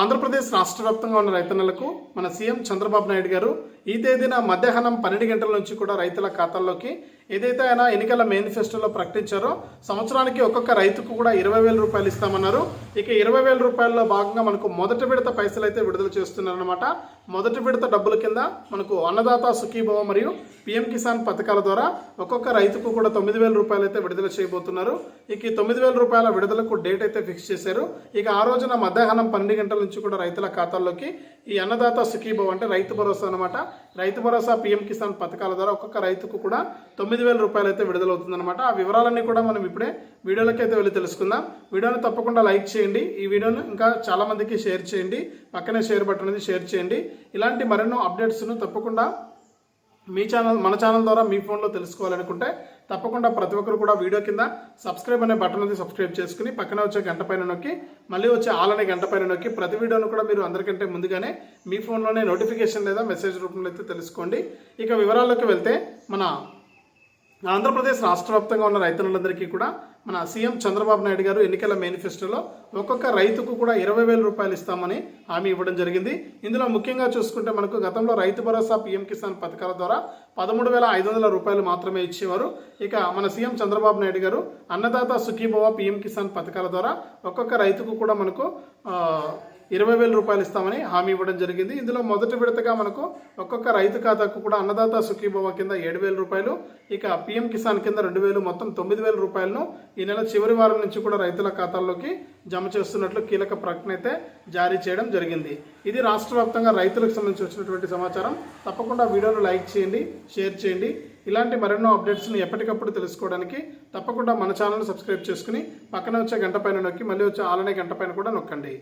ఆంధ్రప్రదేశ్ రాష్ట్ర వ్యాప్తంగా ఉన్న రైతన్నలకు మన సీఎం చంద్రబాబు నాయుడు గారు ఈ తేదీన మధ్యాహ్నం పన్నెండు గంటల నుంచి కూడా రైతుల ఖాతాల్లోకి ఏదైతే ఆయన ఎన్నికల మేనిఫెస్టోలో ప్రకటించారో సంవత్సరానికి ఒక్కొక్క రైతుకు కూడా ఇరవై వేల రూపాయలు ఇస్తామన్నారు. ఇక ఇరవై వేల రూపాయల్లో భాగంగా మనకు మొదటి విడత పైసలు అయితే విడుదల చేస్తున్నారనమాట మొదటి విడత డబ్బుల కింద మనకు అన్నదాత సుఖీభవ మరియు పిఎం కిసాన్ పథకాల ద్వారా ఒక్కొక్క రైతుకు కూడా తొమ్మిది వేల రూపాయలు అయితే విడుదల చేయబోతున్నారు. ఇక ఈ తొమ్మిది వేల రూపాయల విడుదలకు డేట్ అయితే ఫిక్స్ చేశారు. ఇక ఆ రోజున మధ్యాహ్నం పన్నెండు గంటల నుంచి కూడా రైతుల ఖాతాల్లోకి ఈ అన్నదాత సుఖీభవ అంటే రైతు భరోసా అనమాట రైతు భరోసా పిఎం కిసాన్ పథకాల ద్వారా ఒక్కొక్క రైతుకు కూడా తొమ్మిది వేల రూపాయలు అయితే విడుదలవుతుందన్నమాట. ఆ వివరాలన్నీ కూడా మనం ఇప్పుడే వీడియోలోకి అయితే వెళ్ళి తెలుసుకుందాం. వీడియోని తప్పకుండా లైక్ చేయండి. ఈ వీడియోను ఇంకా చాలామందికి షేర్ చేయండి. పక్కనే షేర్ బటన్ అనేది షేర్ చేయండి. ఇలాంటి మరెన్నో అప్డేట్స్ను తప్పకుండా మీ ఛానల్ మన ఛానల్ ద్వారా మీ ఫోన్లో తెలుసుకోవాలనుకుంటే తప్పకుండా ప్రతి ఒక్కరు కూడా వీడియో కింద సబ్స్క్రైబ్ అనే బటన్ అనేది సబ్స్క్రైబ్ చేసుకుని పక్కన వచ్చే గంట పైన నొక్కి మళ్ళీ వచ్చే ఆల్ అనే గంట పైన నొక్కి ప్రతి వీడియోను కూడా మీరు అందరికంటే ముందుగానే మీ ఫోన్లోనే నోటిఫికేషన్ లేదా మెసేజ్ రూపంలో అయితే తెలుసుకోండి. ఇక వివరాల్లోకి వెళ్తే మన ఆంధ్రప్రదేశ్ రాష్ట్ర వ్యాప్తంగా ఉన్న రైతులందరికీ కూడా మన సీఎం చంద్రబాబు నాయుడు గారు ఎన్నికల మేనిఫెస్టోలో ఒక్కొక్క రైతుకు కూడా ఇరవై వేల రూపాయలు ఇస్తామని హామీ ఇవ్వడం జరిగింది. ఇందులో ముఖ్యంగా చూసుకుంటే మనకు గతంలో రైతు భరోసా పీఎం కిసాన్ పథకాల ద్వారా పదమూడు వేల ఐదు వందల రూపాయలు మాత్రమే ఇచ్చేవారు. ఇక మన సీఎం చంద్రబాబు నాయుడు గారు అన్నదాత సుఖీభవ పీఎం కిసాన్ పథకాల ద్వారా ఒక్కొక్క రైతుకు కూడా మనకు ఇరవై వేల రూపాయలు ఇస్తామని హామీ ఇవ్వడం జరిగింది. ఇందులో మొదటి విడతగా మనకు ఒక్కొక్క రైతు ఖాతాకు కూడా అన్నదాత సుఖీభవ కింద ఏడు వేల రూపాయలు ఇక పిఎం కిసాన్ కింద రెండు వేలు మొత్తం తొమ్మిది వేల రూపాయలను ఈ నెల చివరి వారం నుంచి కూడా రైతుల ఖాతాల్లోకి జమ చేస్తున్నట్లు కీలక ప్రకటన అయితే జారీ చేయడం జరిగింది. ఇది రాష్ట్ర వ్యాప్తంగా రైతులకు సంబంధించి వచ్చినటువంటి సమాచారం. తప్పకుండా వీడియోను లైక్ చేయండి షేర్ చేయండి. ఇలాంటి మరెన్నో అప్డేట్స్ని ఎప్పటికప్పుడు తెలుసుకోవడానికి తప్పకుండా మన ఛానల్ని సబ్స్క్రైబ్ చేసుకుని పక్కన వచ్చే గంట పైన నొక్కి మళ్ళీ వచ్చే ఆలనే గంట పైన కూడా నొక్కండి.